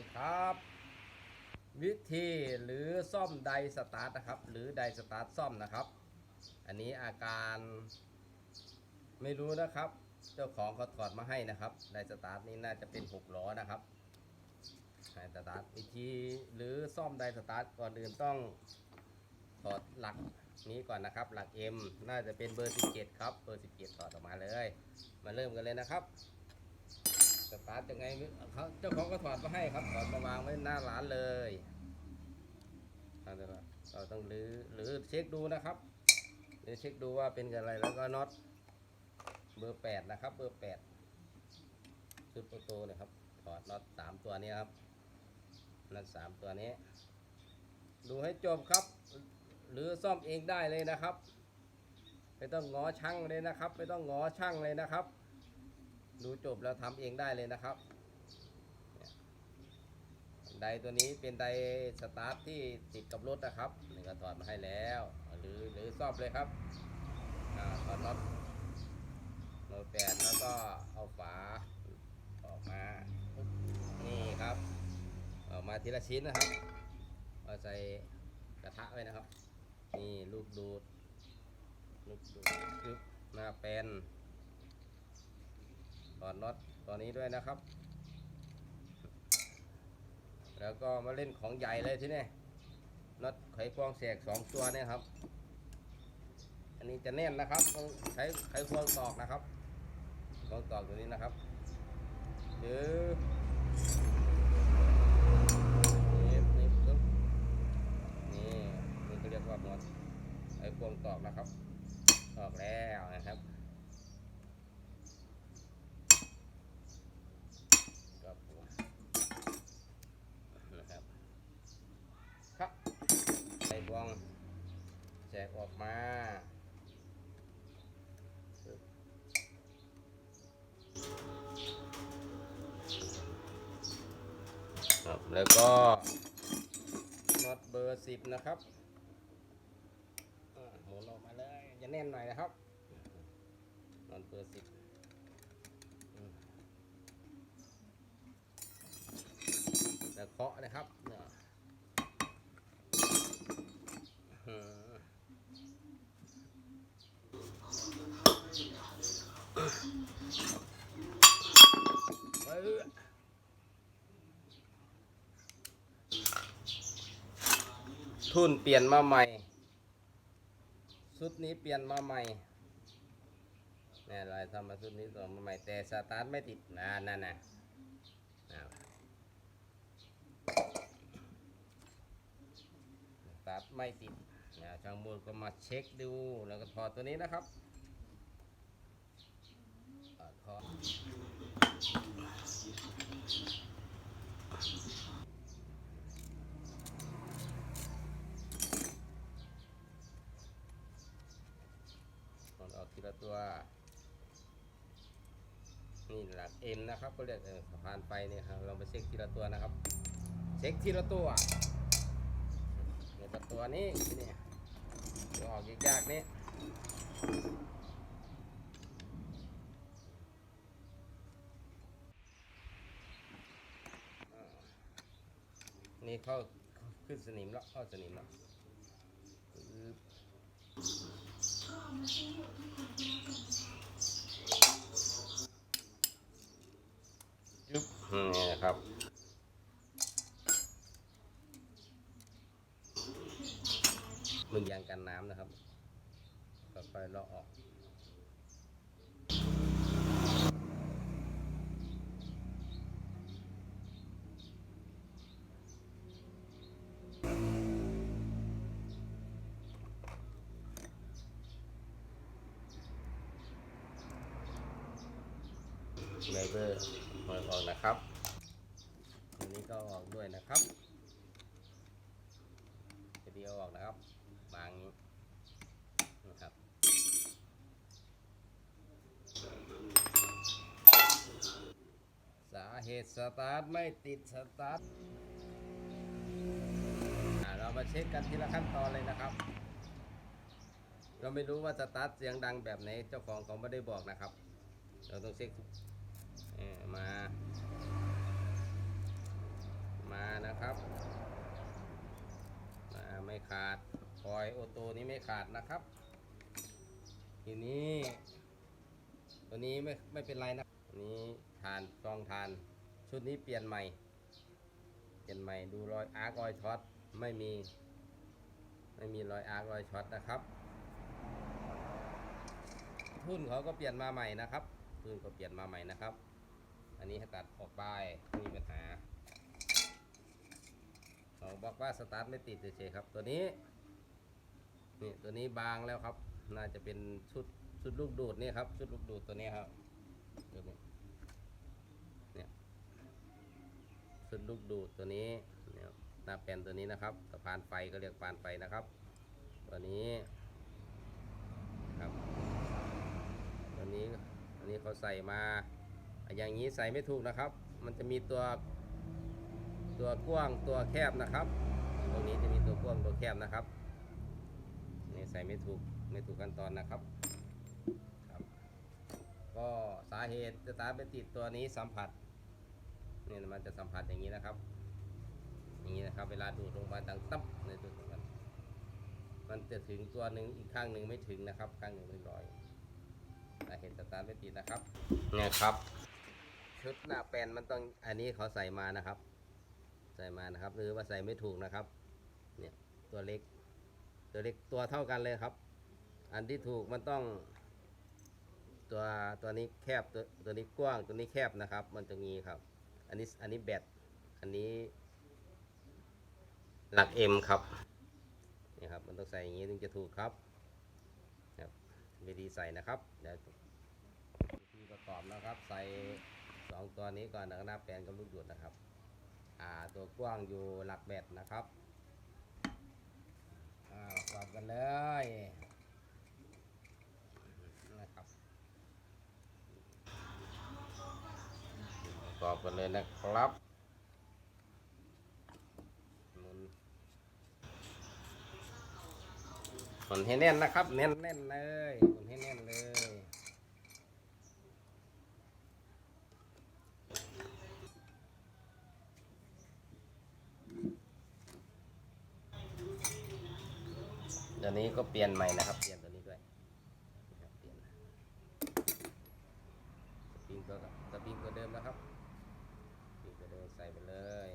ดีครับ วิธีหรือซ่อมไดสตาร์ทนะครับ หรือไดสตาร์ทซ่อมนะครับ อันนี้อาการไม่รู้นะครับ เจ้าของเขาถอดมาให้นะครับไดสตาร์ทนี้น่าจะเป็นหกล้อนะครับไดสตาร์ทวิธีหรือซ่อมไดสตาร์ทก่อนอื่นต้องถอดหลักนี้ก่อนนะครับ หลัก M น่าจะเป็นเบอร์ 17 ครับ เบอร์ 17ถอดออกมาเลย มาเริ่มกันเลยนะครับ สตาร์ทยังไงเขาเจ้าของก็ถอดมาให้ครับถอดมาวางไว้หน้าร้านเลยเอาเดี๋ยวเราต้องรื้อหรือเช็คดูนะครับหรือเช็คดูว่าเป็นอะไรแล้วก็น็อตเบอร์แปดนะครับเบอร์แปดชุดโปรโตเนี่ยครับถอดน็อตสามตัวนี้ครับน็อตสามตัวนี้ ดูให้จบครับ หรือซ่อมเองได้เลยนะครับ ไม่ต้องงอช่างเลยนะครับ ไม่ต้องงอช่างเลยนะครับ ดูจบแล้วทำเองได้เลยนะครับไดตัวนี้เป็นไดสตาร์ทที่ติดกับรถนะครับนี่ก็ถอดมาให้แล้ว หรือหรือซ่อมเลยครับอถอดน็อตโนแปดแล้วก็เอาฝาออกมา นี่ครับออกมาทีละชิ้นนะครับ เอาใส่กระทะไว้นะครับ นี่ลูกดูด ลูกดูดปึ๊บหน้าแปน ถอดน็อตตัวนี้ด้วยนะครับ แล้วก็มาเล่นของใหญ่เลยที่นี่น็อตไขควงแสกสองตัวเนี่ยครับ อันนี้จะแน่นนะครับต้องใช้ไขควงตอกนะครับควงตอกตัวนี้นะครับหรือนี่นี่นี่นี่ก็เรียกว่าน็อตไขควงตอกนะครับตอกแล้วนะครับผมนะครับครับใส่บวงแจกออก มาครับแล้วก็น็อตเบอร์สิบนะครับหมุนออกมาเลยจะแน่นหน่อยนะครับน็อตเบอร์สิบแล้วเคาะนะครับเนี่ยอืมเอ้ย ทุนเปลี่ยนมาใหม่ ชุดนี้เปลี่ยนมาใหม่เนี่ยลายทำมาชุดนี้ต่อมาใหม่แต่สตาร์ทไม่ติดนะนั่นน่ะอ่าตัดไม่ติดนะช่างมูลก็มาเช็คดูแล้วก็ถอดตัวนี้นะครับ อดคอออกทีละตัว นี่หลักเอ็นนะครับก็เรียกสะพานไฟเนี่ยครับเราไปเช็คทีละตัวนะครับ เช็คทีละตัวเนี่ยตัวนี้นี่ตัวออกยากๆนี่ นี่เข้าขึ้นสนิมแล้วเข้าสนิมแล้วปึ๊บจุ๊บนี่นะครับมึงยางกันน้ำนะครับค่อยๆเลาะออก ไนเบอร์หอยออกนะครับอันนี้ก็ออกด้วยนะครับจะดีเอาออกนะครับบางนี้นะครับสาเหตุสตาร์ทไม่ติดสตาร์ทเรามาเช็คกันทีละขั้นตอนเลยนะครับ เราไม่รู้ว่าสตาร์ทเสียงดังแบบไหนเจ้าของเขาไม่ได้บอกนะครับ เราต้องเช็ค ทุกเอ่อมานะครับอ่าไม่ขาดคอยโอโตนี้ไม่ขาดนะครับ ทีนี้ ตัวนี้ไม่ไม่เป็นไรนะนี้ทานกองทาน ชุดนี้เปลี่ยนใหม่ เปลี่ยนใหม่ดูรอยอาร์กรอยช็อตไม่มี ไม่มีรอยอาร์กรอยช็อตนะครับทุ่นเขาก็เปลี่ยนมาใหม่นะครับทุ่นก็เปลี่ยนมาใหม่นะครับ อันนี้ให้ตัดออกไปไม่มีปัญหาเขาบอกว่าสตาร์ทไม่ติดเฉยๆครับ ตัวนี้นี่ตัวนี้บางแล้วครับ น่าจะเป็นชุดชุดลูกดูดนี่ครับ ชุดลูกดูดตัวนี้ครับตัวนี้เนี่ยชุดลูกดูดตัวนี้เนี่ยหน้าแผ่นตัวนี้นะครับสะพานไฟก็เรียกพานไฟนะครับ ตัวนี้ครับตัวนี้อันนี้เขาใส่มา อย่างนี้ใส่ไม่ถูกนะครับ มันจะมีตัวตัวกว้างตัวแคบนะครับ ตรงนี้จะมีตัวกว้างตัวแคบนะครับนี่ใส่ไม่ถูกไม่ถูกขั้นตอนนะครับครับ ก็สาเหตุจะตามไปติดตัวนี้สัมผัสนี่มันจะสัมผัสอย่างนี้นะครับอย่างนี้นะครับ เวลาดูดลงมาดังตับในตัวของมันมันจะถึงตัวหนึ่งอีกข้างหนึ่งไม่ถึงนะครับ ข้างหนึ่งไม่ลอยสาเหตุสตาร์ทไม่ติดนะครับเนี่ยครับ ชุดหน้าแปนมันต้องอันนี้เขาใส่มานะครับ ใส่มานะครับ หรือว่าใส่ไม่ถูกนะครับ เนี่ยตัวเล็ก ตัวเล็กตัวเท่ากันเลยครับ อันที่ถูกมันต้อง ตัวตัวนี้แคบตัวตัวนี้กว้างตัวนี้แคบนะครับ มันจะมีครับ อันนี้อันนี้แบตอันนี้หลักเอ็มครับนี่ครับ มันต้องใส่อย่างนี้ถึงจะถูกครับครับวิธีใส่นะครับเดี๋ยววิธีประกอบนะครับ ใส่ สองตัวนี้ก่อนนะครับแปลนกับลูกดูดนะครับ อ่าตัวกว้างอยู่หลักแบตนะครับอ่าปรอบกันเลยนะครับปรอบกันเลยนะครับมุนให้แน่นนะครับ แน่นแน่นๆเลยหมุนให้แน่นเลย ตัวนี้ก็เปลี่ยนใหม่นะครับ เปลี่ยนตัวนี้ด้วยนะครับเปลี่ยนสปริงตัวกับสปริงตัวเดิมนะครับสปริงตัวเดิมใส่ไปเลย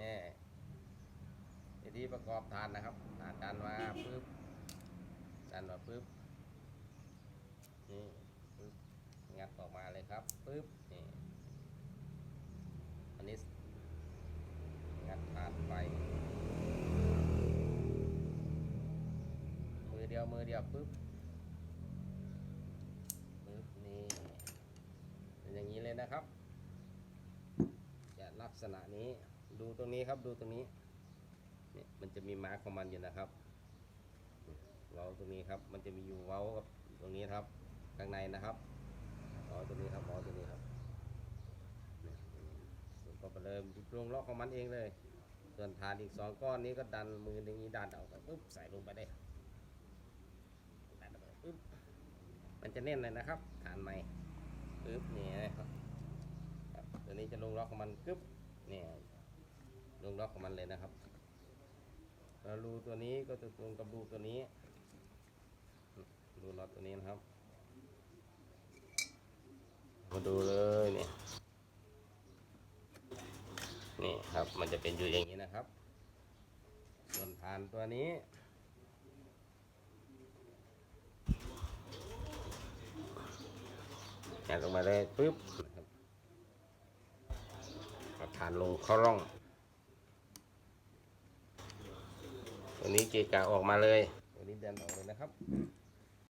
นี่วิธี ประกอบฐานนะครับฐานดันมาปึ๊บดันมาปึ๊บนี่ปึ๊บงัดออกมาเลยครับปึ๊บนี่อันนี้งัดฐานไปมือเดียวมือเดียวปึ๊บปึ๊บนี่เป็นอย่างนี้เลยนะครับจะลักษณะนี้ดูตรงนี้ครับดูตรงนี้ นี่มันจะมีมาร์คของมันอยู่นะครับเว้าตรงนี้ครับ มันจะมีอยู่เว้ากับตรงนี้ครับข้างในนะครับเว้าตรงนี้ครับเว้าตรงนี้ครับก็ไปเริ่มลงล็อกของมันเองเลย ส่วนฐานอีกสองก้อนนี้ก็ดันมือหนึ่งนี้ดันเอาปุ๊บใส่ลงไปได้ดันไปปุ๊บมันจะแน่นเลยนะครับ ฐานใหม่ปุ๊บนี่นะครับตัวนี้จะลงล็อกของมันกึ๊บเนี่ยลงล็อกของมันเลยนะครับ แล้วรูตัวนี้ก็จะตรงกับรูตัวนี้รูน็อตตัวนี้นะครับ มาดูเลยเนี่ยนี่ครับมันจะเป็นอยู่อย่างนี้นะครับ ส่วนฐานตัวนี้ยัดลงมาเลยปึ๊บครับฐานลงเข้าร่อง ตัวนี้เกกะออกมาเลย ตัวนี้เดินออกเลยนะครับ